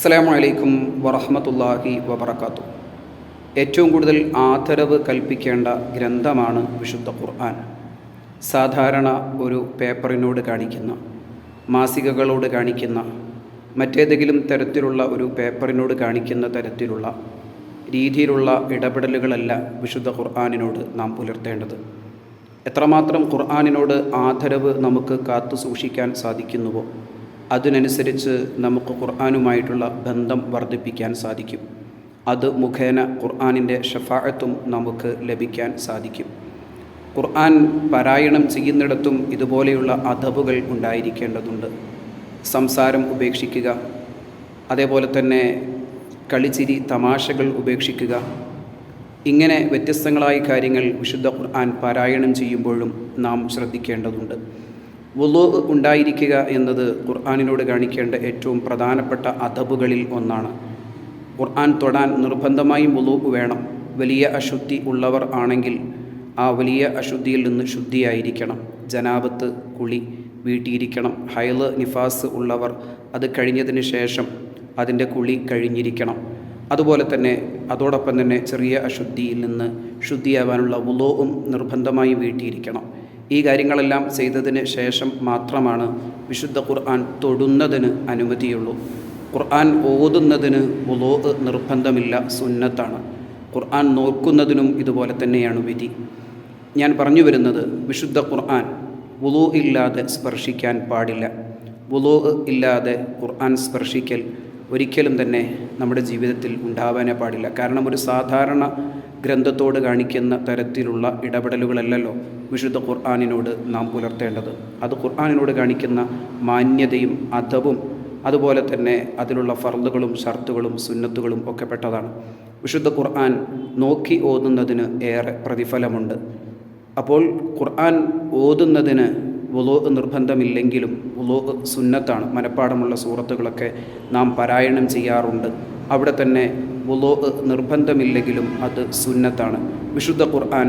അസ്സലാമു അലൈക്കും വറഹമത്തല്ലാഹി വബർക്കാത്തു ഏറ്റവും കൂടുതൽ ആദരവ് കൽപ്പിക്കേണ്ട ഗ്രന്ഥമാണ് വിശുദ്ധ ഖുർആൻ. സാധാരണ ഒരു പേപ്പറിനോട് കാണിക്കുന്ന മാസികകളോട് കാണിക്കുന്ന മറ്റേതെങ്കിലും തരത്തിലുള്ള ഒരു പേപ്പറിനോട് കാണിക്കുന്ന തരത്തിലുള്ള രീതിയിലുള്ള ഇടപെടലുകളല്ല വിശുദ്ധ ഖുർആാനിനോട് നാം പുലർത്തേണ്ടത്. എത്രമാത്രം ഖുർആാനിനോട് ആദരവ് നമുക്ക് കാത്തു സൂക്ഷിക്കാൻ സാധിക്കുന്നുവോ? അതിനനുസരിച്ച് നമുക്ക് ഖുർആാനുമായിട്ടുള്ള ബന്ധം വർദ്ധിപ്പിക്കാൻ സാധിക്കും. അത് മുഖേന ഖുർആാനിന്റെ ഷഫാഴത്തും നമുക്ക് ലഭിക്കാൻ സാധിക്കും. ഖുർആൻ പാരായണം ചെയ്യുന്നിടത്തും ഇതുപോലെയുള്ള അധബുകൾ ഉണ്ടായിരിക്കേണ്ടതുണ്ട്. സംസാരം ഉപേക്ഷിക്കുക. അതേപോലെ തന്നെ കളിച്ചിരി തമാശകൾ ഉപേക്ഷിക്കുക. ഇങ്ങനെ വ്യത്യസ്തങ്ങളായ കാര്യങ്ങൾ വിശുദ്ധ ഖുർആൻ പാരായണം ചെയ്യുമ്പോഴും നാം ശ്രദ്ധിക്കേണ്ടതുണ്ട്. വുളു ഉണ്ടായിരിക്കുക എന്നത് ഖുർആാനിനോട് കാണിക്കേണ്ട ഏറ്റവും പ്രധാനപ്പെട്ട അദബുകളിൽ ഒന്നാണ്. ഖുർആൻ തൊടാൻ നിർബന്ധമായും വുളു വേണം. വലിയ അശുദ്ധി ഉള്ളവർ ആണെങ്കിൽ ആ വലിയ അശുദ്ധിയിൽ നിന്ന് ശുദ്ധിയായിരിക്കണം. ജനാപത്ത് കുളി വീട്ടിയിരിക്കണം. ഹൈൽ നിഫാസ് ഉള്ളവർ അത് കഴിഞ്ഞതിന് ശേഷം അതിന്റെ കുളി കഴിഞ്ഞിരിക്കണം. അതുപോലെ തന്നെ അതോടൊപ്പം തന്നെ ചെറിയ അശുദ്ധിയിൽ നിന്ന് ശുദ്ധിയാവാനുള്ള വുലോവും നിർബന്ധമായി വീട്ടിയിരിക്കണം. ഈ കാര്യങ്ങളെല്ലാം ചെയ്തതിന് ശേഷം മാത്രമാണ് വിശുദ്ധ ഖുർആൻ തൊടുന്നതിന് അനുമതിയുള്ളൂ. ഖുർആൻ ഓതുന്നതിന് ഉലോ നിർബന്ധമില്ല സുന്നത്താണ്. ഖുർആൻ നോക്കുന്നതിനും ഇതുപോലെ തന്നെയാണ് വിധി. ഞാൻ പറഞ്ഞു വരുന്നത് വിശുദ്ധ ഖുർആൻ ഉലോ ഇല്ലാതെ സ്പർശിക്കാൻ പാടില്ല. ഉലോ ഇല്ലാതെ ഖുർആൻ സ്പർശിക്കൽ ഒരിക്കലും തന്നെ നമ്മുടെ ജീവിതത്തിൽ ഉണ്ടാവാനേ പാടില്ല. കാരണം ഒരു സാധാരണ ഗ്രന്ഥത്തോട് കാണിക്കുന്ന തരത്തിലുള്ള ഇടപെടലുകളല്ലല്ലോ വിശുദ്ധ ഖുർആാനിനോട് നാം പുലർത്തേണ്ടത്. അത് ഖുർആാനിനോട് കാണിക്കുന്ന മാന്യതയും അധവും അതുപോലെ തന്നെ അതിലുള്ള ഫർദുകളും ഷർത്തുകളും സുന്നത്തുകളും ഒക്കെ പെട്ടതാണ്. വിശുദ്ധ ഖുർആൻ നോക്കി ഓതുന്നതിന് ഏറെ പ്രതിഫലമുണ്ട്. അപ്പോൾ ഖുർആൻ ഓതുന്നതിന് വുളോ നിർബന്ധമില്ലെങ്കിലും വുളോ സുന്നത്താണ്. മനഃപ്പാടമുള്ള സൂറത്തുകളൊക്കെ നാം പാരായണം ചെയ്യാറുണ്ട്. അവിടെ തന്നെ വുളോ നിർബന്ധമില്ലെങ്കിലും അത് സുന്നത്താണ്. വിശുദ്ധ ഖുർആൻ